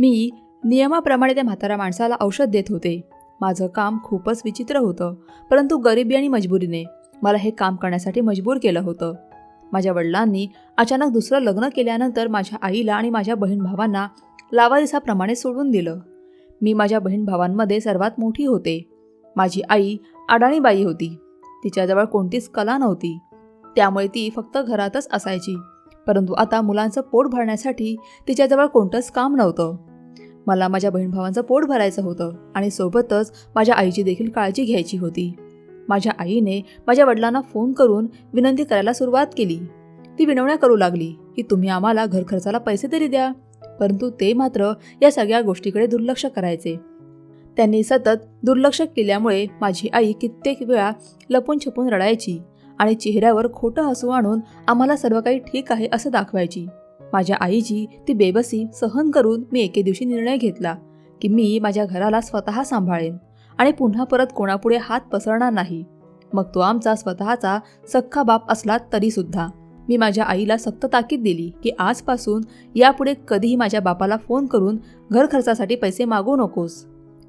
मी नियमाप्रमाणे त्या म्हाताऱ्या माणसाला औषध देत होते. माझं काम खूपच विचित्र होतं परंतु गरिबी आणि मजबुरीने मला हे काम करण्यासाठी मजबूर केलं होतं. माझ्या वडिलांनी अचानक दुसरं लग्न केल्यानंतर माझ्या आईला आणि माझ्या बहीण भावांना लावारिसाप्रमाणे सोडून दिलं. मी माझ्या बहीण भावांमध्ये सर्वात मोठी होते. माझी आई अडाणीबाई होती. तिच्याजवळ कोणतीच कला नव्हती. त्यामुळे ती फक्त घरातच असायची. परंतु आता मुलांचं पोट भरण्यासाठी तिच्याजवळ कोणतंच काम नव्हतं. मला माझ्या बहीणभावांचं पोट भरायचं होतं आणि सोबतच माझ्या आईची देखील काळजी घ्यायची होती. माझ्या आईने माझ्या वडिलांना फोन करून विनंती करायला सुरुवात केली. ती विनवण्या करू लागली की तुम्ही आम्हाला घर खर्चाला पैसे तरी द्या परंतु ते मात्र या सगळ्या गोष्टीकडे दुर्लक्ष करायचे. त्यांनी सतत दुर्लक्ष केल्यामुळे माझी आई कित्येक वेळा लपून छपून रडायची आणि चेहऱ्यावर खोटं हसू आणून आम्हाला सर्व काही ठीक आहे असं दाखवायची. माझ्या आईची ती बेबसी सहन करून मी एके दिवशी निर्णय घेतला की मी माझ्या घराला स्वतः सांभाळेन आणि पुन्हा परत कोणापुढे हात पसरणार नाही. मग तो आमचा स्वतःचा सख्खा बाप असला तरीसुद्धा मी माझ्या आईला सक्त ताकीद दिली की आजपासून यापुढे कधीही माझ्या बापाला फोन करून घर खर्चासाठी पैसे मागू नकोस.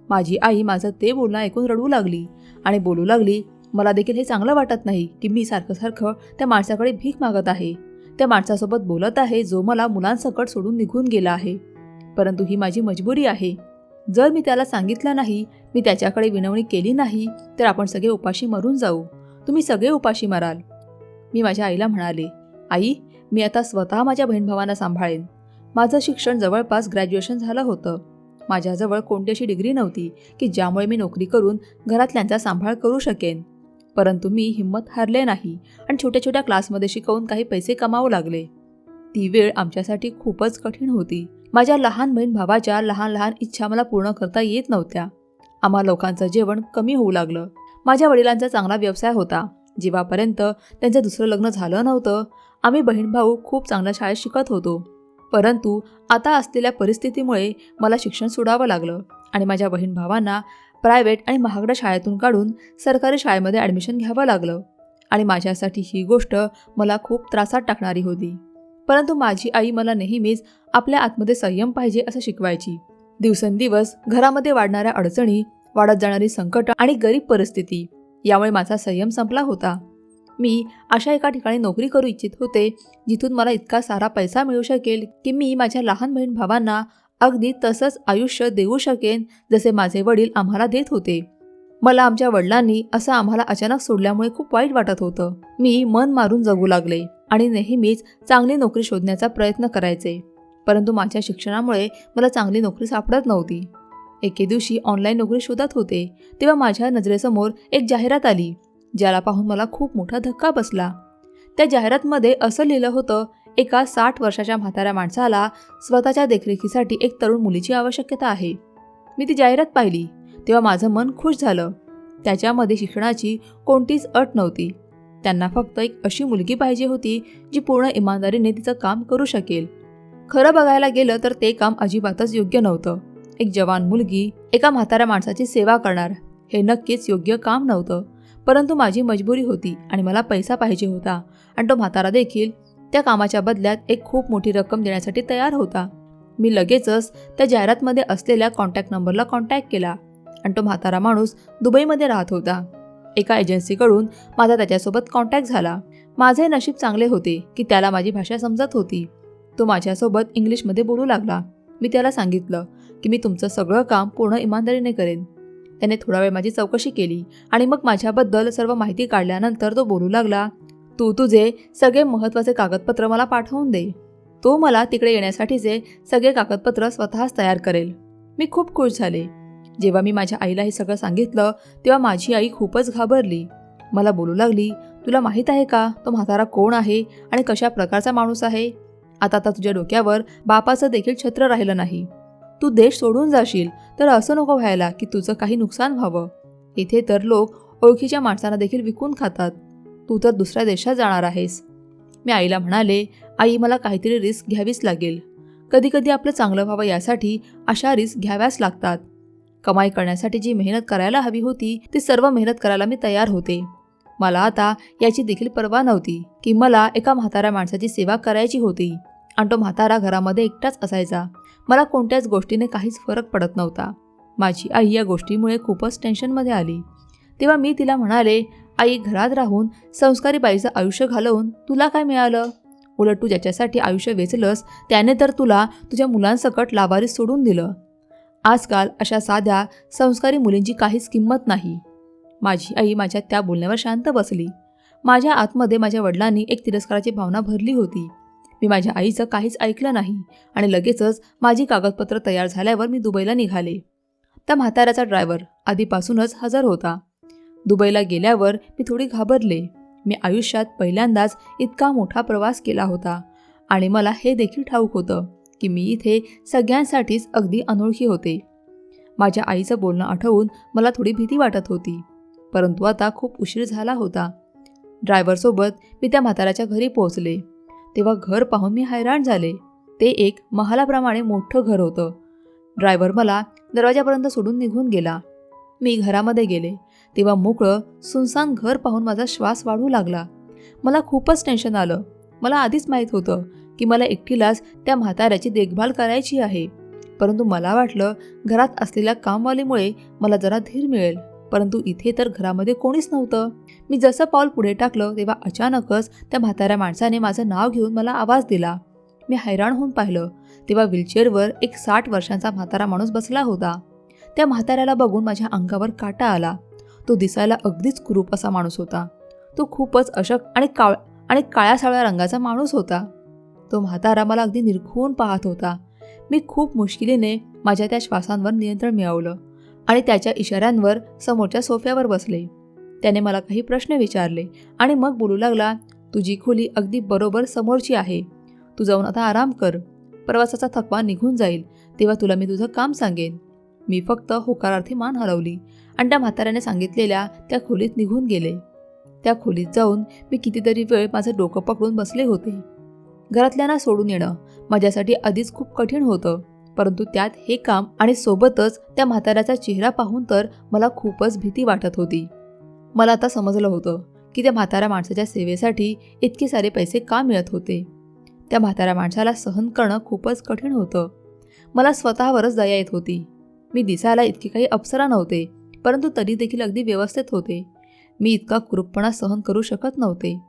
माझी आई माझं ते बोलणं ऐकून रडू लागली आणि बोलू लागली मला देखील हे चांगलं वाटत नाही की मी सारखं सारखं त्या माणसाकडे भीक मागत आहे. त्या माणसासोबत बोलत आहे जो मला मुलांसकट सोडून निघून गेला आहे. परंतु ही माझी मजबुरी आहे. जर मी त्याला सांगितलं नाही मी त्याच्याकडे विनवणी केली नाही तर आपण सगळे उपाशी मरून जाऊ. तुम्ही सगळे उपाशी मराल. मी माझ्या आईला म्हणाले आई मी आता स्वतः माझ्या बहीणभावांना सांभाळेन. माझं शिक्षण जवळपास ग्रॅज्युएशन झालं होतं. माझ्याजवळ कोणती अशी डिग्री नव्हती की ज्यामुळे मी नोकरी करून घरातल्यांचा सांभाळ करू शकेन. परंतु मी हिंमत हारले नाही आणि छोट्या छोट्या क्लासमध्ये शिकवून काही पैसे कमावू लागले. ती वेळ आमच्यासाठी खूपच कठीण होती. माझ्या लहान बहीण भावाच्या लहान लहान इच्छा मला पूर्ण करता येत नव्हत्या. आम्हा लोकांचं जेवण कमी होऊ लागलं. माझ्या वडिलांचा चांगला व्यवसाय होता. जेव्हापर्यंत त्यांचं दुसरं लग्न झालं नव्हतं आम्ही बहीण भाऊ खूप चांगल्या शाळेत शिकत होतो. परंतु आता असलेल्या परिस्थितीमुळे मला शिक्षण सोडावं लागलं आणि माझ्या बहीण भावांना प्रायव्हेट आणि महागड्या शाळेतून काढून सरकारी शाळेमध्ये ॲडमिशन घ्यावं लागलं. आणि माझ्यासाठी ही गोष्ट मला खूप त्रासात टाकणारी होती. परंतु माझी आई मला नेहमीच आपल्या आतमध्ये संयम पाहिजे असं शिकवायची. दिवसेंदिवस घरामध्ये वाढणाऱ्या अडचणी वाढत जाणारी संकट आणि गरीब परिस्थिती यामुळे माझा संयम संपला होता. मी अशा एका ठिकाणी नोकरी करू इच्छित होते जिथून मला इतका सारा पैसा मिळू शकेल की मी माझ्या लहान बहीण भावांना अगदी तसंच आयुष्य देऊ शकेन जसे माझे वडील आम्हाला देत होते. मला आमच्या वडिलांनी असं आम्हाला अचानक सोडल्यामुळे खूप वाईट वाटत होतं. मी मन मारून जगू लागले आणि नेहमीच चांगली नोकरी शोधण्याचा प्रयत्न करायचे. परंतु माझ्या शिक्षणामुळे मला चांगली नोकरी सापडत नव्हती. एके दिवशी ऑनलाईन नोकरी शोधत होते तेव्हा माझ्या नजरेसमोर एक जाहिरात आली ज्याला पाहून मला खूप मोठा धक्का बसला. त्या जाहिरातमध्ये असं लिहिलं होतं एका साठ वर्षाच्या म्हाताऱ्या माणसाला स्वतःच्या देखरेखीसाठी एक तरुण मुलीची आवश्यकता आहे. मी ती जाहिरात पाहिली. तेव्हा माझं मन खुश झालं. त्याच्यामध्ये शिक्षणाची कोणतीच अट नव्हती. त्यांना फक्त एक अशी मुलगी पाहिजे होती जी पूर्ण इमानदारीने तिचं काम करू शकेल. खरं बघायला गेलं तर ते काम अजिबातच योग्य नव्हतं. एक जवान मुलगी एका म्हाताऱ्या माणसाची सेवा करणार हे नक्कीच योग्य काम नव्हतं. परंतु माझी मजबुरी होती आणि मला पैसा पाहिजे होता. आणि तो म्हातारा देखील त्या कामाच्या बदल्यात एक खूप मोठी रक्कम देण्यासाठी तयार होता. मी लगेचच त्या जाहिरातमध्ये असलेल्या कॉन्टॅक्ट नंबरला कॉन्टॅक्ट केला आणि तो म्हातारा माणूस दुबईमध्ये राहत होता. एका एजन्सीकडून माझा त्याच्यासोबत कॉन्टॅक्ट झाला. माझे नशीब चांगले होते की त्याला माझी भाषा समजत होती. तो माझ्यासोबत इंग्लिशमध्ये बोलू लागला. मी त्याला सांगितलं की मी तुमचं सगळं काम पूर्ण इमानदारीने करेन. त्याने थोडा वेळ माझी चौकशी केली आणि मग माझ्याबद्दल सर्व माहिती काढल्यानंतर तो बोलू लागला तू तुझे सगळे महत्त्वाचे कागदपत्र मला पाठवून दे. तो मला तिकडे येण्यासाठीचे सगळे कागदपत्र स्वतःच तयार करेल. मी खूप खुश झाले. जेव्हा मी माझ्या आईला हे सगळं सांगितलं तेव्हा माझी आई खूपच घाबरली. मला बोलू लागली तुला माहीत आहे का? तो म्हातारा कोण आहे आणि कशा प्रकारचा माणूस आहे? आता आता तुझ्या डोक्यावर बापाचं देखील छत्र राहिलं नाही. तू देश सोडून जाशील तर असं नको व्हायला की तुझं काही नुकसान व्हावं. इथे तर लोक ओळखीच्या माणसांना देखील विकून खातात. तू तर दुसऱ्या देशात जाणार आहेस. मी आईला म्हणाले आई मला काहीतरी रिस्क घ्यावीच लागेल. कधीकधी आपलं चांगलं व्हावं यासाठी अशा रिस्क घ्याव्याच लागतात. कमाई करण्यासाठी जी मेहनत करायला हवी होती ती सर्व मेहनत करायला मी तयार होते. मला आता याची देखील पर्वा नव्हती की मला एका म्हाताऱ्या माणसाची सेवा करायची होती. आणि तो म्हातारा घरामध्ये एकटाच असायचा. मला कोणत्याच गोष्टीने काहीच फरक पडत नव्हता. माझी आई या गोष्टीमुळे खूपच टेन्शनमध्ये आली. तेव्हा मी तिला म्हणाले आई घरात राहून संस्कारी बाईचं आयुष्य घालवून तुला काय मिळालं? उलट तू ज्याच्यासाठी आयुष्य वेचलंस त्याने तर तुला तुझ्या मुलांसकट लाभारी सोडून दिलं. आजकाल अशा साध्या संस्कारी मुलींची काहीच किंमत नाही. माझी आई माझ्या त्या बोलण्यावर शांत बसली. माझ्या आतमध्ये माझ्या वडिलांनी एक तिरस्काराची भावना भरली होती. मी माझ्या आईचं काहीच ऐकलं नाही आणि लगेचच माझी कागदपत्र तयार झाल्यावर मी दुबईला निघाले. त्या म्हाताऱ्याचा ड्रायव्हर आधीपासूनच हजर होता. दुबईला गेल्यावर मी थोडी घाबरले. मी आयुष्यात पहिल्यांदाच इतका मोठा प्रवास केला होता आणि मला हे देखील ठाऊक होतं की मी इथे सगळ्यांसाठीच अगदी अनोळखी होते. माझ्या आईचं बोलणं आठवून मला थोडी भीती वाटत होती परंतु आता खूप उशीर झाला होता. ड्रायव्हरसोबत मी त्या म्हाताऱ्याच्या घरी पोहोचले. तेव्हा घर पाहून मी हैराण झाले. ते एक महालाप्रमाणे मोठं घर होतं. ड्रायव्हर मला दरवाजापर्यंत सोडून निघून गेला. मी घरामध्ये गेले. तेव्हा मोकळं सुनसान घर पाहून माझा श्वास वाढू लागला. मला खूपच टेन्शन आलं. मला आधीच माहीत होतं की मला एकटीलाच त्या म्हाताऱ्याची देखभाल करायची आहे. परंतु मला वाटलं घरात असलेल्या कामवालीमुळे मला जरा धीर मिळेल. परंतु इथे तर घरामध्ये कोणीच नव्हतं. मी जसं पाऊल पुढे टाकलं तेव्हा अचानकच त्या म्हाताऱ्या माणसाने माझं नाव घेऊन मला आवाज दिला. मी हैराण होऊन पाहिलं तेव्हा व्हीलचेअरवर एक साठ वर्षांचा म्हातारा माणूस बसला होता. त्या म्हाताऱ्याला बघून माझ्या अंगावर काटा आला. तो दिसायला अगदीच कुरूप असा माणूस होता. तो खूपच अशक आणि काळ आणि काळ्या सावळ्या रंगाचा माणूस होता. तो म्हातारा मला अगदी निरखून पाहत होता. मी खूप मुश्किलीने माझ्या त्या श्वासांवर नियंत्रण मिळवलं आणि त्याच्या इशाऱ्यांवर समोरच्या सोफ्यावर बसले. त्याने मला काही प्रश्न विचारले आणि मग बोलू लागला तुझी खोली अगदी बरोबर समोरची आहे. तू जाऊन आता आराम कर. प्रवासाचा थकवा निघून जाईल. तेव्हा तुला मी तुझं काम सांगेन. मी फक्त होकारार्थी मान हलवली आणि त्या म्हाताऱ्याने सांगितलेल्या त्या खोलीत निघून गेले. त्या खोलीत जाऊन मी कितीतरी वेळ माझं डोकं पकडून बसले होते. घरातल्यांना सोडून येणं माझ्यासाठी आधीच खूप कठीण होतं परंतु त्यात हे काम आणि सोबतच त्या म्हाताऱ्याचा चेहरा पाहून तर मला खूपच भीती वाटत होती. मला आता समजलं होतं की त्या म्हाताऱ्या माणसाच्या सेवेसाठी इतके सारे पैसे का मिळत होते? त्या म्हाताऱ्या माणसाला सहन करणं खूपच कठीण होतं. मला स्वतःवरच दया येत होती. मी दिसायला इतके काही अप्सरा नव्हते परंतु तरी देखील अगदी व्यवस्थित होते. मी इतका कुरूपपणा सहन करू शकत नव्हते.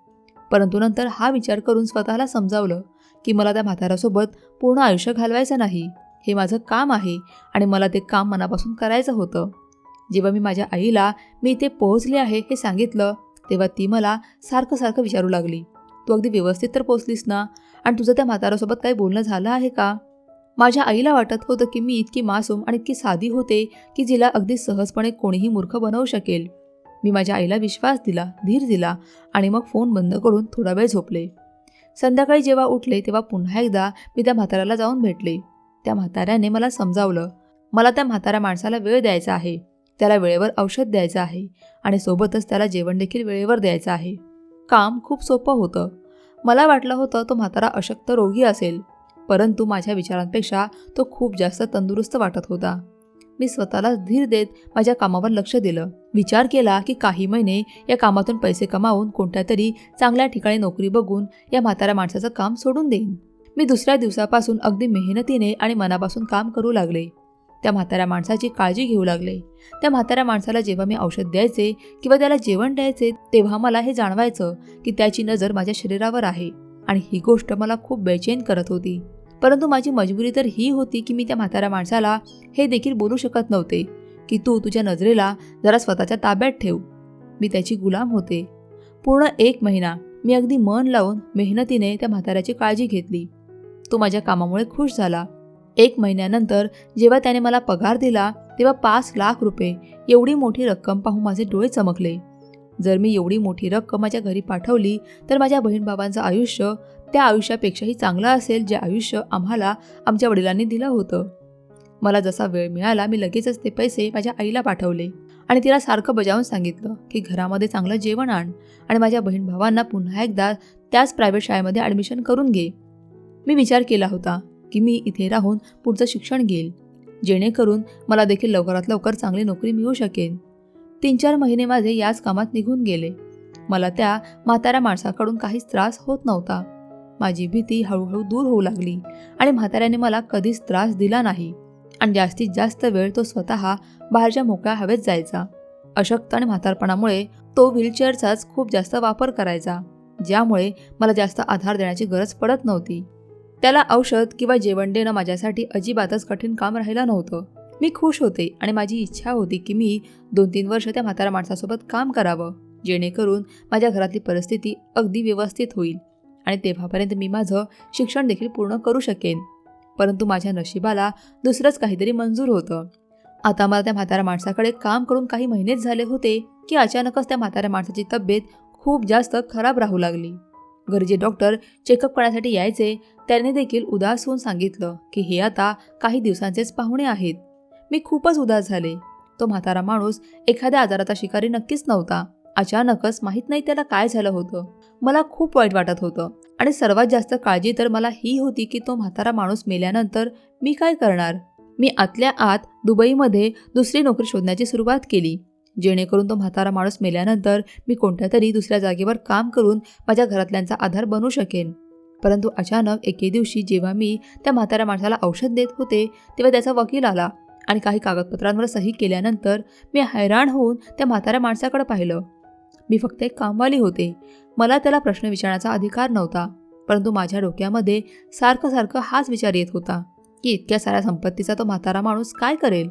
परंतु नंतर हा विचार करून स्वतःला समजावलं की मला त्या म्हाताऱ्यासोबत पूर्ण आयुष्य घालवायचं नाही. हे माझं काम आहे आणि मला ते काम मनापासून करायचं होतं. जेव्हा मी माझ्या आईला मी इथे पोहोचले आहे हे सांगितलं तेव्हा ती मला सारखं सारखं विचारू लागली. तू अगदी व्यवस्थित तर पोचलीस ना? आणि तुझं त्या म्हाताऱ्यासोबत काही बोलणं झालं आहे का? माझ्या आईला वाटत होतं की मी इतकी मासूम आणि इतकी साधी होते की जिला अगदी सहजपणे कोणीही मूर्ख बनवू शकेल. मी माझ्या आईला विश्वास दिला धीर दिला आणि मग फोन बंद करून थोडा वेळ झोपले. संध्याकाळी जेव्हा उठले तेव्हा पुन्हा एकदा मी त्या म्हाताऱ्याला जाऊन भेटले. त्या म्हाताऱ्याने मला समजावलं मला त्या म्हाताऱ्या माणसाला वेळ द्यायचा आहे. त्याला वेळेवर औषध द्यायचं आहे आणि सोबतच त्याला जेवण देखील वेळेवर द्यायचं आहे. काम खूप सोपं होतं. मला वाटलं होतं तो म्हातारा अशक्त रोगी असेल. परंतु माझ्या विचारांपेक्षा तो खूप जास्त तंदुरुस्त वाटत होता. मी स्वतःला धीर देत माझ्या कामावर लक्ष दिलं. विचार केला की काही महिने या कामातून पैसे कमावून कोणत्या तरी चांगल्या ठिकाणी नोकरी बघून या म्हाताऱ्या माणसाचं काम सोडून देईन. मी दुसऱ्या दिवसापासून अगदी मेहनतीने आणि मनापासून काम करू लागले. त्या म्हाताऱ्या माणसाची काळजी घेऊ लागले. त्या म्हाताऱ्या माणसाला जेव्हा मी औषध द्यायचे किंवा त्याला जेवण द्यायचे तेव्हा मला हे जाणवायचं की त्याची नजर माझ्या शरीरावर आहे आणि ही गोष्ट मला खूप बेचैन करत होती. परंतु माझी मजबुरी तर ही होती की मी त्या म्हाताऱ्या माणसाला हे देखील बोलू शकत नव्हते की तू तुझ्या नजरेला जरा स्वतःच्या ताब्यात ठेव. मी त्याची गुलाम होते. पूर्ण एक महिना मी अगदी मन लावून मेहनतीने त्या म्हाताऱ्याची काळजी घेतली. तो माझ्या कामामुळे खुश झाला. एक महिन्यानंतर जेव्हा त्याने मला पगार दिला तेव्हा पाच लाख रुपये एवढी मोठी रक्कम पाहून माझे डोळे चमकले. जर मी एवढी मोठी रक्कम माझ्या घरी पाठवली तर माझ्या बहीण बाबांचं आयुष्य त्या आयुष्यापेक्षाही चांगलं असेल जे आयुष्य आम्हाला आमच्या वडिलांनी दिलं होतं. मला जसा वेळ मिळाला मी लगेचच ते पैसे माझ्या आईला पाठवले आणि तिला सारखं बजावून सांगितलं की घरामध्ये चांगलं जेवण आण आणि माझ्या बहीण भावांना पुन्हा एकदा त्याच प्रायव्हेट शाळेमध्ये ॲडमिशन करून घे. मी विचार केला होता की मी इथे राहून पुढचं शिक्षण घेईल जेणेकरून मला देखील लवकरात लवकर चांगली नोकरी मिळू शकेल. तीन चार महिने माझे याच कामात निघून गेले. मला त्या म्हाताऱ्या माणसाकडून काहीच त्रास होत नव्हता. माझी भीती हळूहळू दूर होऊ लागली आणि म्हाताऱ्याने मला कधीच त्रास दिला नाही. आणि जास्तीत जास्त वेळ तो स्वतः बाहेरच्या मोकळ्या हवेत जायचा. अशक्त आणि म्हातारपणामुळे तो व्हीलचेअरचाच खूप जास्त वापर करायचा ज्यामुळे मला जास्त आधार देण्याची गरज पडत नव्हती. त्याला औषध किंवा जेवण देणं माझ्यासाठी अजिबातच कठीण काम राहिलं नव्हतं. मी खुश होते आणि माझी इच्छा होती की मी दोन तीन वर्ष त्या म्हाताऱ्या माणसासोबत काम करावं जेणेकरून माझ्या घरातली परिस्थिती अगदी व्यवस्थित होईल. आणि तेव्हापर्यंत मी माझं शिक्षण देखील पूर्ण करू शकेन. परंतु माझ्या नशिबाला दुसरंच काहीतरी मंजूर होतं. आता मला त्या म्हाताऱ्या माणसाकडे काम करून काही महिनेच झाले होते की अचानकच त्या म्हाताऱ्या माणसाची तब्येत खूप जास्त खराब राहू लागली. घरी जे डॉक्टर चेकअप करण्यासाठी यायचे त्याने देखील उदास होऊन सांगितलं की हे आता काही दिवसांचेच पाहुणे आहेत. मी खूपच उदास झाले. तो म्हातारा माणूस एखाद्या आजाराचा शिकारी नक्कीच नव्हता. अचानकच माहीत नाही त्याला काय झालं होतं. मला खूप वाईट वाटत होतं. आणि सर्वात जास्त काळजी तर मला ही होती की तो म्हातारा माणूस मेल्यानंतर मी काय करणार? मी आतल्या आत दुबईमध्ये दुसरी नोकरी शोधण्याची सुरुवात केली. जेणेकरून तो म्हातारा माणूस मेल्यानंतर मी कोणत्या तरी दुसऱ्या जागेवर काम करून माझ्या घरातल्यांचा आधार बनू शकेन. परंतु अचानक एके दिवशी जेव्हा मी त्या म्हाताऱ्या माणसाला औषध देत होते तेव्हा त्याचा वकील आला आणि काही कागदपत्रांवर सही केल्यानंतर मी हैराण होऊन त्या म्हाताऱ्या माणसाकडे पाहिलं. मी फक्त एक कामवाली होते. मला त्याला प्रश्न विचारण्याचा अधिकार नव्हता परंतु माझ्या डोक्यामध्ये सारखं सारखं हाच विचार येत होता की इतक्या साऱ्या संपत्तीचा तो म्हातारा माणूस काय करेल?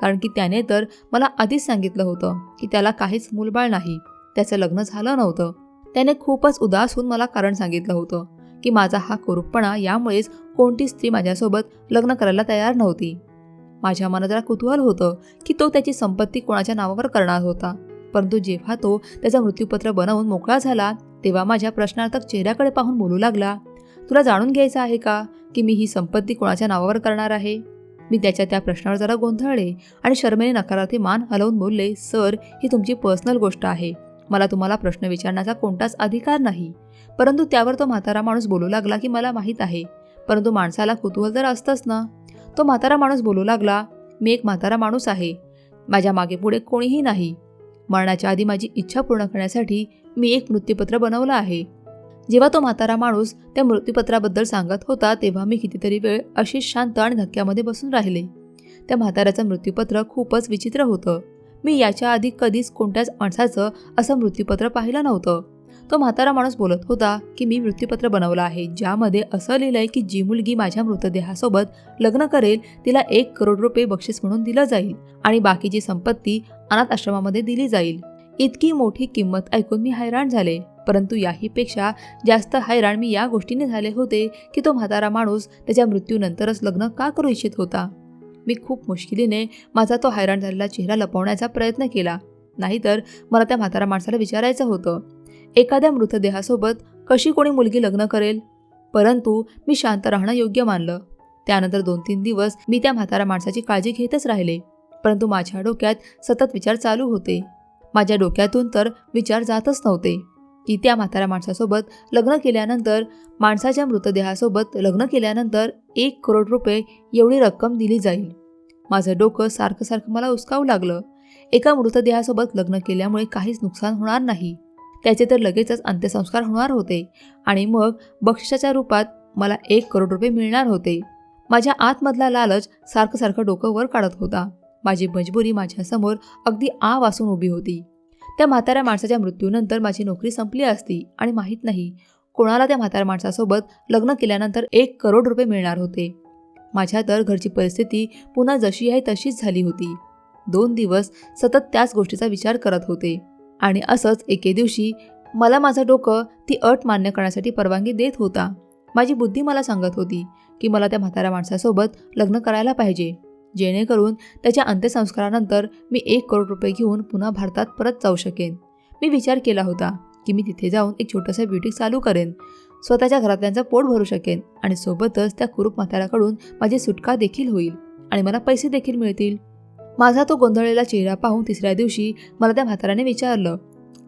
कारण की त्याने तर मला आधीच सांगितलं होतं की त्याला काहीच मूलबाळ नाही त्याचं लग्न झालं नव्हतं. त्याने खूपच उदास होऊन मला कारण सांगितलं होतं की माझा हा कोरूपपणा यामुळेच कोणती स्त्री माझ्यासोबत लग्न करायला तयार नव्हती. माझ्या मनात जरा कुतूहल होतं की तो त्याची संपत्ती कोणाच्या नावावर करणार होता. परंतु जेव्हा तो त्याचा मृत्यूपत्र बनवून मोकळा झाला तेव्हा माझ्या प्रश्नार्थक चेहऱ्याकडे पाहून बोलू लागला तुला जाणून घ्यायचं आहे का की मी ही संपत्ती कोणाच्या नावावर करणार आहे? मी त्याच्या त्या प्रश्नावर जरा गोंधळले आणि शर्मेने नकारार्थी मान हलवून बोलले सर ही तुमची पर्सनल गोष्ट आहे. मला तुम्हाला प्रश्न विचारण्याचा कोणताच अधिकार नाही. परंतु त्यावर तो म्हातारा माणूस बोलू लागला की मला माहीत आहे. परंतु माणसाला कुतूहल तर असतंच ना? तो म्हातारा माणूस बोलू लागला मी एक म्हातारा माणूस आहे. माझ्या मागे पुढे कोणीही नाही. मरणाच्या आधी माझी इच्छा पूर्ण करण्यासाठी मी एक मृत्यूपत्र बनवलं आहे. जेव्हा तो म्हातारा माणूस त्या मृत्यूपत्राबद्दल सांगत होता तेव्हा मी कितीतरी वेळ अशी शांत आणि धक्क्यामध्ये बसून राहिले. त्या म्हाताऱ्याचं मृत्यूपत्र खूपच विचित्र होतं. मी याच्या आधी कधीच कोणत्याच माणसाचं असं मृत्यूपत्र पाहिलं नव्हतं. तो म्हातारा माणूस बोलत होता की मी मृत्यूपत्र बनवलं आहे ज्यामध्ये असं लिहिलं आहे की जी मुलगी माझ्या मृतदेहासोबत लग्न करेल तिला एक करोड रुपये बक्षीस म्हणून दिलं जाईल आणि बाकीची संपत्ती अनाथ आश्रमामध्ये दिली जाईल. इतकी मोठी किंमत ऐकून मी हैराण झाले परंतु याहीपेक्षा जास्त हैराण मी या गोष्टीने झाले होते की तो म्हातारा माणूस त्याच्या मृत्यूनंतरच लग्न का करू इच्छित होता. मी खूप मुश्किलीने माझा तो हैराण झालेला चेहरा लपवण्याचा प्रयत्न केला. नाहीतर मला त्या म्हातारा माणसाला विचारायचं होतं. एखाद्या मृतदेहासोबत कशी कोणी मुलगी लग्न करेल? परंतु मी शांत राहणं योग्य मानलं. त्यानंतर दोन तीन दिवस मी त्या म्हातारा माणसाची काळजी घेतच राहिले. परंतु माझ्या डोक्यात सतत विचार चालू होते. माझ्या डोक्यातून तर विचार जातच नव्हते की त्या म्हाताऱ्या माणसासोबत लग्न केल्यानंतर माणसाच्या मृतदेहासोबत लग्न केल्यानंतर एक करोड रुपये एवढी रक्कम दिली जाईल. माझं डोकं सारखं सारखं मला उचकावू लागलं. एका मृतदेहासोबत लग्न केल्यामुळे काहीच नुकसान होणार नाही. त्याचे तर लगेचच अंत्यसंस्कार होणार होते. आणि मग बक्षिसाच्या रूपात मला एक करोड रुपये मिळणार होते. माझ्या आतमधला लालच सारखं सारखं डोकं वर काढत होता. माझी मजबुरी माझ्यासमोर अगदी आ वासून उभी होती. त्या म्हाताऱ्या माणसाच्या मृत्यूनंतर माझी नोकरी संपली असती आणि माहीत नाही कोणाला त्या म्हाताऱ्या माणसासोबत लग्न केल्यानंतर एक करोड रुपये मिळणार होते. माझ्या तर घरची परिस्थिती पुन्हा जशी आहे तशीच झाली होती. दोन दिवस सतत त्याच गोष्टीचा विचार करत होते. आणि असंच एके दिवशी मला माझं डोकं ती अट मान्य करण्यासाठी परवानगी देत होता. माझी बुद्धी मला सांगत होती की मला त्या म्हाताऱ्या माणसासोबत लग्न करायला पाहिजे. जेणेकरून त्याच्या अंत्यसंस्कारानंतर मी एक करोड रुपये घेऊन पुन्हा भारतात परत जाऊ शकेन. मी विचार केला होता की मी तिथे जाऊन एक छोटंसं ब्युटिक चालू करेन. स्वतःच्या घरातल्यांचं पोट भरू शकेन आणि सोबतच त्या कुरूप म्हाताऱ्याकडून माझी सुटका देखील होईल आणि मला पैसे देखील मिळतील. माझा तो गोंधळलेला चेहरा पाहून तिसऱ्या दिवशी मला त्या म्हाताऱ्याने विचारलं.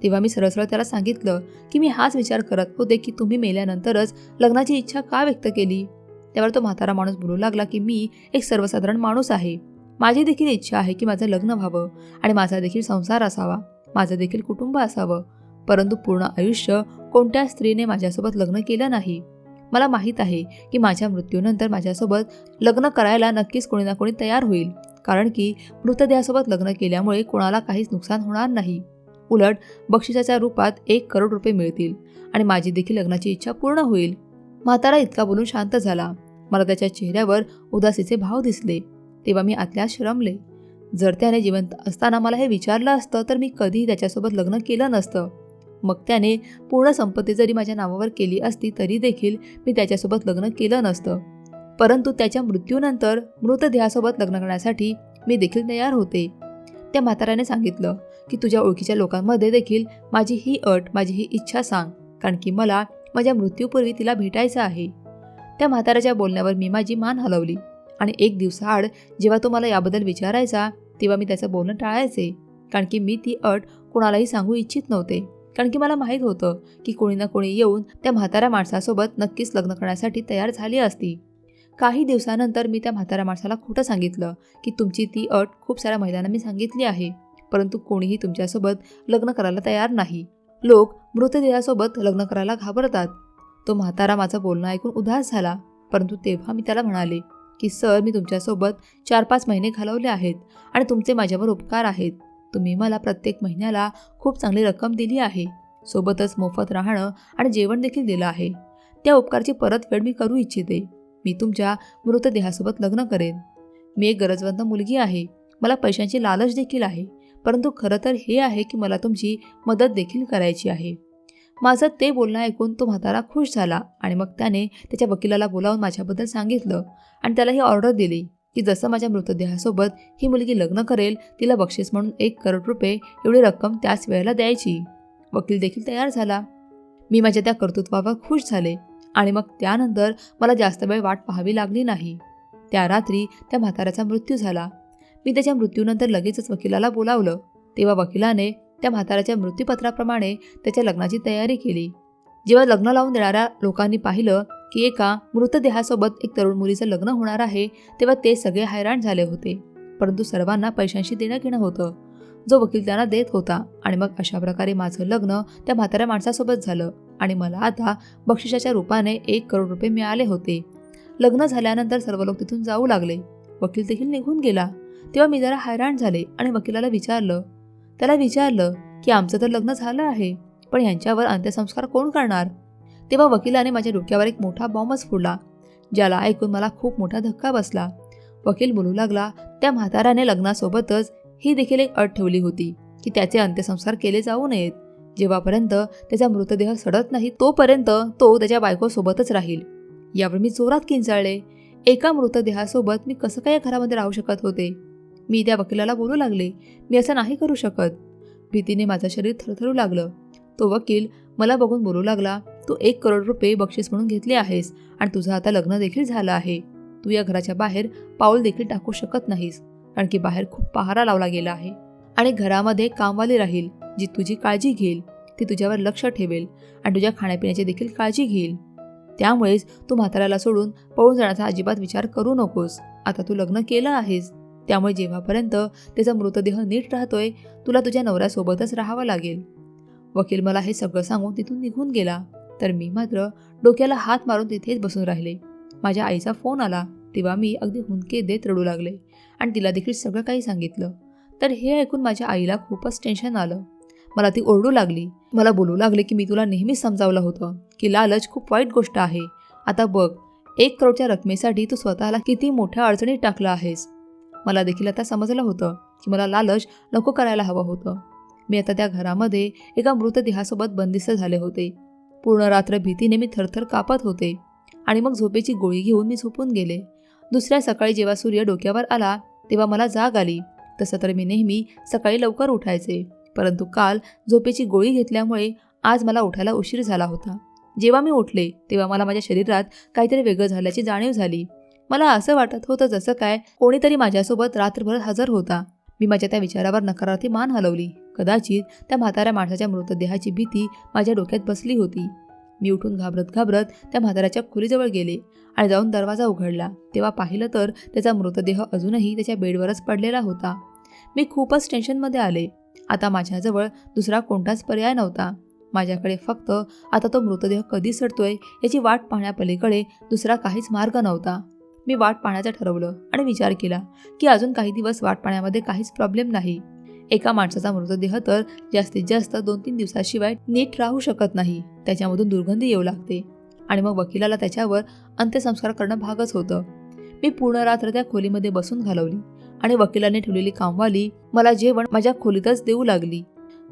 तेव्हा मी सरळ सरळ त्याला सांगितलं की मी हाच विचार करत होते की तुम्ही मेल्यानंतरच लग्नाची इच्छा का व्यक्त केली? त्यावर तो म्हातारा माणूस बोलू लागला की मी एक सर्वसाधारण माणूस आहे. माझी देखील इच्छा आहे की माझं लग्न व्हावं आणि माझा देखील संसार असावा. माझं देखील कुटुंब असावं. परंतु पूर्ण आयुष्य कोणत्या स्त्रीने माझ्यासोबत लग्न केलं नाही? मला माहीत आहे की माझ्या मृत्यूनंतर माझ्यासोबत लग्न करायला नक्कीच कोणी ना कोणी तयार होईल. कारण की मृतदेहासोबत लग्न केल्यामुळे कोणाला काहीच नुकसान होणार नाही. उलट बक्षिसाच्या रूपात एक करोड रुपये मिळतील आणि माझी देखील लग्नाची इच्छा पूर्ण होईल. म्हातारा इतका बोलून शांत झाला. मला त्याच्या चेहऱ्यावर उदासीचे भाव दिसले. तेव्हा मी आतल्या श्रमले. जर त्याने जिवंत असताना मला हे विचारलं असतं तर मी कधीही त्याच्यासोबत लग्न केलं नसतं. मग त्याने पूर्ण संपत्ती जरी माझ्या नावावर केली असती तरी देखील मी त्याच्यासोबत लग्न केलं नसतं. परंतु त्याच्या मृत्यूनंतर मृतदेहासोबत लग्न करण्यासाठी मी देखील तयार होते. त्या म्हाताऱ्याने सांगितलं की तुझ्या ओळखीच्या लोकांमध्ये देखील माझी ही अट माझी ही इच्छा सांग कारण की मला माझ्या मृत्यूपूर्वी तिला भेटायचं आहे. त्या म्हाताऱ्याच्या बोलण्यावर मी माझी मान हलवली आणि एक दिवसाआड जेव्हा तो मला याबद्दल विचारायचा तेव्हा मी त्याचं बोलणं टाळायचे कारण की मी ती अट कोणालाही सांगू इच्छित नव्हते. कारण की मला माहीत होतं की कोणी ना कोणी येऊन त्या म्हाताऱ्या माणसासोबत नक्कीच लग्न करण्यासाठी तयार झाली असती. काही दिवसानंतर मी त्या म्हाताऱ्या माणसाला खोटं सांगितलं की तुमची ती अट खूप साऱ्या महिलांना मी सांगितली आहे. परंतु कोणीही तुमच्यासोबत लग्न करायला तयार नाही. लोक मृतदेहासोबत लग्न करायला घाबरतात. तो म्हातारा माझं बोलणं ऐकून उदास झाला. परंतु तेव्हा मी त्याला म्हणाले की सर मी तुमच्यासोबत चार पाच महिने घालवले आहेत आणि तुमचे माझ्यावर उपकार आहेत. तुम्ही मला प्रत्येक महिन्याला खूप चांगली रक्कम दिली आहे. सोबतच मोफत राहणं आणि जेवण देखील दिलं आहे. त्या उपकारची परतफेड मी करू इच्छिते. मी तुमच्या मृतदेहासोबत लग्न करेन. मी एक गरजवंत मुलगी आहे. मला पैशांची लालच देखील आहे. परंतु खरं तर हे आहे की मला तुमची मदत देखील करायची आहे. माझं ते बोलणं ऐकून तो म्हातारा खुश झाला आणि मग त्याने त्याच्या वकिलाला बोलावून माझ्याबद्दल सांगितलं आणि त्याला ही ऑर्डर दिली की जसं माझ्या मृतदेहासोबत ही मुलगी लग्न करेल तिला बक्षीस म्हणून एक करोड रुपये एवढी रक्कम त्याच वेळेला द्यायची. वकील देखील तयार झाला. मी माझ्या त्या कर्तृत्वावर खुश झाले. आणि मग त्यानंतर मला जास्त वेळ वाट पाहावी लागली नाही. त्या रात्री त्या म्हाताऱ्याचा मृत्यू झाला. मी त्याच्या मृत्यूनंतर लगेचच वकिलाला बोलावलं. तेव्हा वकिलाने त्या म्हाताऱ्याच्या मृत्यूपत्राप्रमाणे त्याच्या लग्नाची तयारी केली. जेव्हा लग्न लावून देणाऱ्या लोकांनी पाहिलं की एका मृतदेहासोबत एक तरुण मुलीचं लग्न होणार आहे तेव्हा ते सगळे हैराण झाले होते. परंतु सर्वांना पैशांशी देणं घेणं होतं. जो वकील त्यांना देत होता आणि मग अशा प्रकारे माझं लग्न त्या म्हाताऱ्या माणसासोबत झालं. आणि मला आता बक्षिसाच्या रूपाने एक करोड रुपये मिळाले होते. लग्न झाल्यानंतर सर्व लोक तिथून जाऊ लागले. वकील देखील निघून गेला. तेव्हा मी जरा हैराण झाले आणि वकिलाला विचारलं. त्याला विचारलं की आमचं तर लग्न झालं आहे पण यांच्यावर अंत्यसंस्कार कोण करणार? तेव्हा वकिलाने माझ्या डोक्यावर एक मोठा बॉम्बच फोडला ज्याला ऐकून मला खूप मोठा धक्का बसला. वकील बोलू लागला त्या म्हाताऱ्याने लग्नासोबतच ही देखील एक अट ठेवली होती की त्याचे अंत्यसंस्कार केले जाऊ नयेत. जेव्हापर्यंत त्याचा मृतदेह सडत नाही तोपर्यंत तो त्याच्या बायकोसोबतच राहील. यावर मी जोरात किंचाळले. एका मृतदेहासोबत मी कसं काय या घरामध्ये राहू शकत होते? मी त्या वकिलाला बोलू लागले. मी असं नाही करू शकत. भीतीने माझं शरीर थरथरू लागलं. तो वकील मला बघून बोलू लागला तू एक करोड रुपये बक्षीस म्हणून घेतले आहेस आणि तुझं आता लग्न देखील झालं आहे. तू या घराच्या बाहेर पाऊल देखील टाकू शकत नाहीस कारण की बाहेर खूप पहारा लावला गेला आहे. आणि घरामध्ये कामवाली राहील जी तुझी काळजी घेईल ती तुझ्यावर लक्ष ठेवेल आणि तुझ्या खाण्यापिण्याची देखील काळजी घेईल. त्यामुळेच तू म्हाताऱ्याला सोडून पळून जाण्याचा अजिबात विचार करू नकोस. आता तू लग्न केलं आहेस. त्यामुळे जेव्हापर्यंत त्याचा मृतदेह नीट राहतोय तुला तुझ्या नवऱ्यासोबतच राहावं लागेल. वकील मला हे सगळं सांगून तिथून निघून गेला. तर मी मात्र डोक्याला हात मारून तिथेच बसून राहिले. माझ्या आईचा फोन आला. तेव्हा मी अगदी हुंदके देत रडू लागले आणि तिला देखील सगळं काही सांगितलं. तर हे ऐकून माझ्या आईला खूपच टेन्शन आलं. मला ती ओरडू लागली. मला बोलू लागले की मी तुला नेहमीच समजावलं होतं की लालच खूप वाईट गोष्ट आहे. आता बघ एक करोडच्या रकमेसाठी तू स्वतःला किती मोठ्या अडचणीत टाकलं आहेस. मला देखील आता समजलं होतं की मला लालच नको करायला हवं होतं. मी आता त्या घरामध्ये एका मृतदेहासोबत बंदिस्त झाले होते. पूर्ण रात्र भीतीने मी थरथर कापत होते आणि मग झोपेची गोळी घेऊन मी झोपून गेले. दुसऱ्या सकाळी जेव्हा सूर्य डोक्यावर आला तेव्हा मला जाग आली. तसं तर मी नेहमी सकाळी लवकर उठायचे. परंतु काल झोपेची गोळी घेतल्यामुळे आज मला उठायला उशीर झाला होता. जेव्हा मी उठले तेव्हा मला माझ्या शरीरात काहीतरी वेगळं झाल्याची जाणीव झाली. मला असं वाटत होतं जसं काय कोणीतरी माझ्यासोबत रात्रभर हजर होता. मी माझ्या त्या विचारावर नकारार्थी मान हलवली. कदाचित त्या म्हाताऱ्या माणसाच्या मृतदेहाची भीती माझ्या डोक्यात बसली होती. मी उठून घाबरत घाबरत त्या म्हाताऱ्याच्या खोलीजवळ गेले आणि जाऊन दरवाजा उघडला. तेव्हा पाहिलं तर त्याचा मृतदेह अजूनही त्याच्या बेडवरच पडलेला होता. मी खूपच टेन्शनमध्ये आले. आता माझ्याजवळ दुसरा कोणताच पर्याय नव्हता. माझ्याकडे फक्त आता तो मृतदेह कधी सडतोय याची वाट पाहण्यापलीकडे दुसरा काहीच मार्ग नव्हता. मी वाट पाहण्याचं ठरवलं आणि विचार केला की अजून काही दिवस वाट पाहण्यामध्ये काहीच प्रॉब्लेम नाही. एका माणसाचा मृतदेह तर जास्तीत जास्त दोन तीन दिवसाशिवाय नीट राहू शकत नाही. त्याच्यामधून दुर्गंधी येऊ लागते. आणि मग वकिलाला त्याच्यावर अंत्यसंस्कार करणं भागच होतं. मी पूर्ण रात्र त्या खोलीमध्ये बसून घालवली आणि वकिलाने ठेवलेली कामवाली मला जेवण माझ्या खोलीतच देऊ लागली.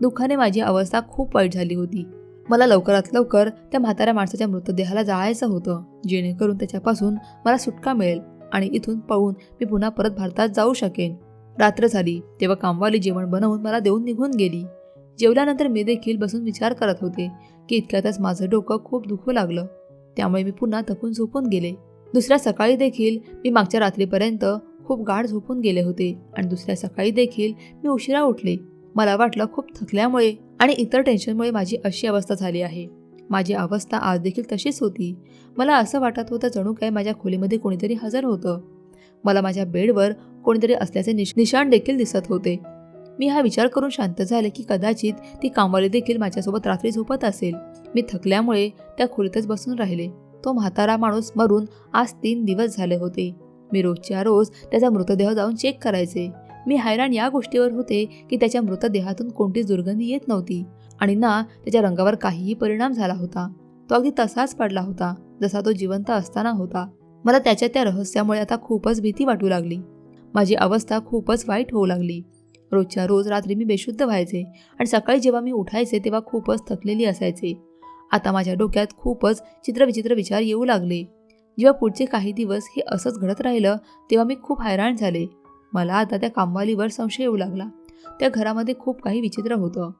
दुःखाने माझी अवस्था खूप वाईट झाली होती. मला लवकरात लवकर त्या म्हाताऱ्या माणसाच्या मृतदेहाला जाळायचं होतं जेणेकरून त्याच्यापासून मला सुटका मिळेल आणि इथून पळून मी पुन्हा परत भारतात जाऊ शकेन. रात्र झाली तेव्हा कामवाली जेवण बनवून मला देऊन निघून गेली. जेवल्यानंतर मी देखील बसून विचार करत होते की इतक्यातच माझं डोकं खूप दुखू लागलं. त्यामुळे मी पुन्हा थकून झोपून गेले. दुसऱ्या सकाळी देखील मी मागच्या रात्रीपर्यंत खूप गाढ झोपून गेले होते आणि दुसऱ्या सकाळी देखील मी उशिरा उठले. मला वाटलं खूप थकल्यामुळे आणि इतर टेन्शनमुळे माझी अशी अवस्था झाली आहे. माझी अवस्था आज देखील तशीच होती. मला असं वाटत होतं जणू काय माझ्या खोलीमध्ये कोणीतरी हजर होतं. मला माझ्या बेडवर कोणीतरी असल्याचे निश निशाण देखील दिसत होते. मी हा विचार करून शांत झाले की कदाचित ती कामवाली देखील माझ्यासोबत रात्री झोपत असेल. मी थकल्यामुळे त्या खोलीतच बसून राहिले. तो म्हातारा माणूस मरून आज तीन दिवस झाले होते. मी रोजच्या रोज त्याचा मृतदेह जाऊन चेक करायचे. मी हैराण या गोष्टीवर होते की त्याच्या मृतदेहातून कोणतीच दुर्गंधी येत नव्हती आणि ना त्याच्या रंगावर काहीही परिणाम झाला होता. तो अगदी तसाच पडला होता जसा तो जिवंत असताना होता. मला त्याच्या त्या रहस्यामुळे आता खूपच भीती वाटू लागली. माझी अवस्था खूपच वाईट होऊ लागली. रोजच्या रोज रात्री मी बेशुद्ध व्हायचे आणि सकाळी जेव्हा मी उठायचे तेव्हा खूपच थकलेली असायचे. आता माझ्या डोक्यात खूपच चित्रविचित्र विचार येऊ लागले. जेव्हा पुढचे काही दिवस हे असंच घडत राहिलं तेव्हा मी खूप हैराण झाले. मला आता त्या कामवालीवर संशय येऊ लागला. त्या घरामध्ये खूप काही विचित्र होतं.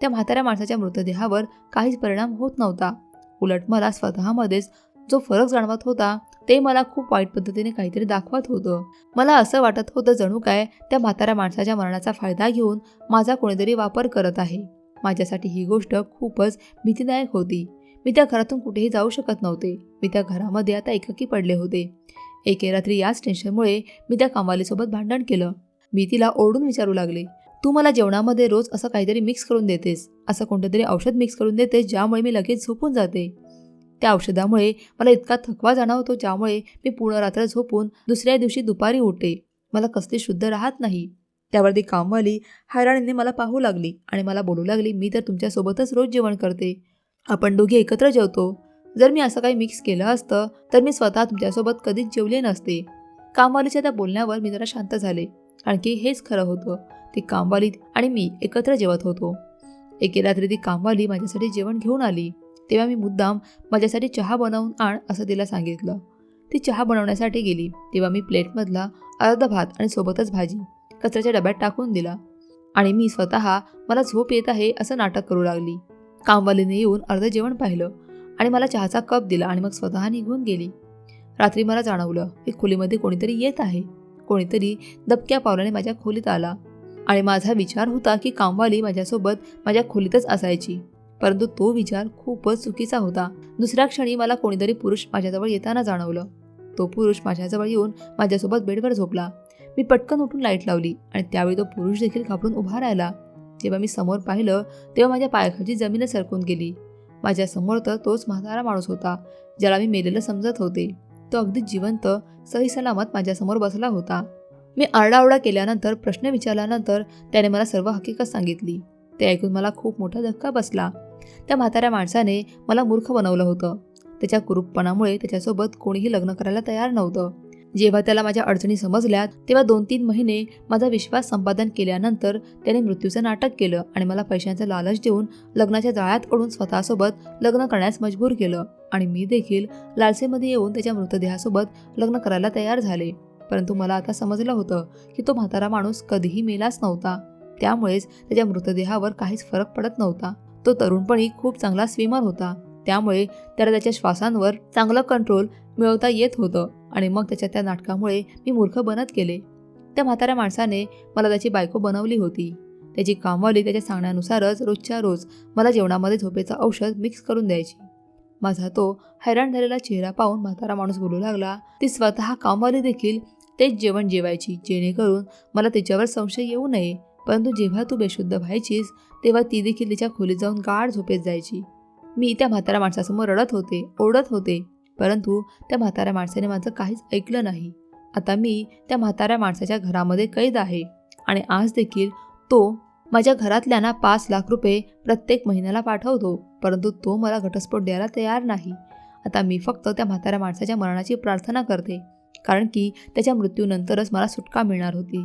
त्या म्हाताऱ्या माणसाच्या मृतदेहावर काहीच परिणाम होत नव्हता. उलट मला स्वतःमध्येच जो फरक जाणवत होता ते मला खूप वाईट पद्धतीने काहीतरी दाखवत होतं. मला असं वाटत होतं जणू काय त्या म्हाताऱ्या माणसाच्या मरणाचा फायदा घेऊन माझा कोणीतरी वापर करत आहे. माझ्यासाठी ही गोष्ट खूपच भीतीदायक होती. मी त्या घरातून कुठेही जाऊ शकत नव्हते. मी त्या घरामध्ये आता एकाकी पडले होते. एके रात्री याच टेन्शनमुळे मी त्या कामवालीसोबत भांडण केलं. मी तिला ओरडून विचारू लागले तू मला जेवणामध्ये रोज असं काहीतरी मिक्स करून देतेस असं कोणतं तरी औषध मिक्स करून देतेस ज्यामुळे मी लगेच झोपून जाते. त्या औषधामुळे मला इतका थकवा जाणवतो ज्यामुळे मी पूर्ण रात्र झोपून दुसऱ्या दिवशी दुपारी उठते. मला कसली शुद्ध राहत नाही. त्यावर ती कामवाली हैराणीने मला पाहू लागली आणि मला बोलू लागली मी तर तुमच्यासोबतच रोज जेवण करते. आपण दोघे एकत्र जेवतो. जर मी असं काही मिक्स केलं असतं तर मी स्वतः तुमच्यासोबत कधीच जेवले नसते. कामवालीच्या त्या बोलण्यावर मी जरा शांत झाले. आणखी हेच खरं होतं ती कामवाली आणि मी एकत्र जेवत होतो. एके रात्री ती कामवाली माझ्यासाठी जेवण घेऊन आली. तेव्हा मी मुद्दाम माझ्यासाठी चहा बनवून आण असं तिला सांगितलं. ती चहा बनवण्यासाठी गेली. तेव्हा मी प्लेटमधला अर्धा भात आणि सोबतच भाजी कचऱ्याच्या डब्यात टाकून दिला. आणि मी स्वतः मला झोप येत आहे असं नाटक करू लागली. कामवालीने येऊन अर्धं जेवण पाहिलं आणि मला चहाचा कप दिला आणि मग स्वतः निघून गेली. रात्री मला जाणवलं की खोलीमध्ये कोणीतरी येत आहे. कोणीतरी दबक्या पावलाने माझ्या खोलीत आला. आणि माझा विचार होता की कामवाली माझ्यासोबत माझ्या खोलीतच असायची. परंतु तो विचार खूपच चुकीचा होता. दुसऱ्या क्षणी मला कोणीतरी पुरुष माझ्याजवळ येताना जाणवलं. तो पुरुष माझ्याजवळ येऊन माझ्यासोबत बेडवर झोपला. मी पटकन उठून लाइट लावली आणि त्यावेळी तो पुरुष देखील घाबरून उभा राहिला. जेव्हा मी समोर पाहिलं तेव्हा माझ्या पायखाची जमीन सरकून गेली. माझ्यासमोर तर तोच म्हातारा माणूस होता ज्याला मी मेलेलं समजत होते. तो अगदी जिवंत सही सलामत माझ्यासमोर बसला होता. मी आरडाओरडा केल्यानंतर प्रश्न विचारल्यानंतर त्याने मला सर्व हकीकत सांगितली. ते ऐकून मला खूप मोठा धक्का बसला. त्या म्हाताऱ्या माणसाने मला मूर्ख बनवलं होतं. त्याच्या कुरूपपणामुळे त्याच्यासोबत कोणीही लग्न करायला तयार नव्हतं. जेव्हा त्याला माझ्या अडचणी समजल्या तेव्हा दोन तीन महिने माझा विश्वास संपादन केल्यानंतर त्याने मृत्यूचं नाटक केलं आणि मला पैशांचा लालच देऊन लग्नाच्या जाळ्यात ओढून स्वतःसोबत लग्न करण्यास मजबूर केलं आणि मी देखील लालसेमध्ये येऊन त्याच्या मृतदेहासोबत लग्न करायला तयार झाले. परंतु मला आता समजलं होतं की तो म्हातारा माणूस कधीही मेलाच नव्हता. त्यामुळेच त्याच्या मृतदेहावर काहीच फरक पडत नव्हता. तो तरुणपणी खूप चांगला स्विमर होता. त्यामुळे त्याला त्याच्या श्वासांवर चांगलं कंट्रोल मिळवता येत होतं आणि मग त्याच्या त्या नाटकामुळे मी मूर्ख बनत गेले. त्या म्हाताऱ्या माणसाने मला त्याची बायको बनवली होती. त्याची कामवाली त्याच्या सांगण्यानुसारच रोजच्या रोज मला जेवणामध्ये झोपेचं औषध मिक्स करून द्यायची. माझा तो हैराण झालेला चेहरा पाहून म्हातारा माणूस बोलू लागला ती स्वतः कामवाली देखील तेच जेवण जेवायची जेणेकरून मला तिच्यावर संशय येऊ नये. परंतु जेव्हा तू बेशुद्ध व्हायचीस तेव्हा ती देखील तिच्या खोलीत जाऊन गाढ झोपेत जायची. मी त्या म्हाताऱ्या माणसासमोर रडत होते ओढत होते परंतु त्या म्हाताऱ्या माणसाने माझं काहीच ऐकलं नाही. आता मी त्या म्हाताऱ्या माणसाच्या घरामध्ये कैद आहे आणि आज देखील तो माझ्या घरातल्यांना पाच लाख रुपये प्रत्येक महिन्याला पाठवतो परंतु तो मला घटस्फोट द्यायला तयार नाही. आता मी फक्त त्या म्हाताऱ्या माणसाच्या मरणाची प्रार्थना करते कारण की त्याच्या मृत्यूनंतरच मला सुटका मिळणार होती.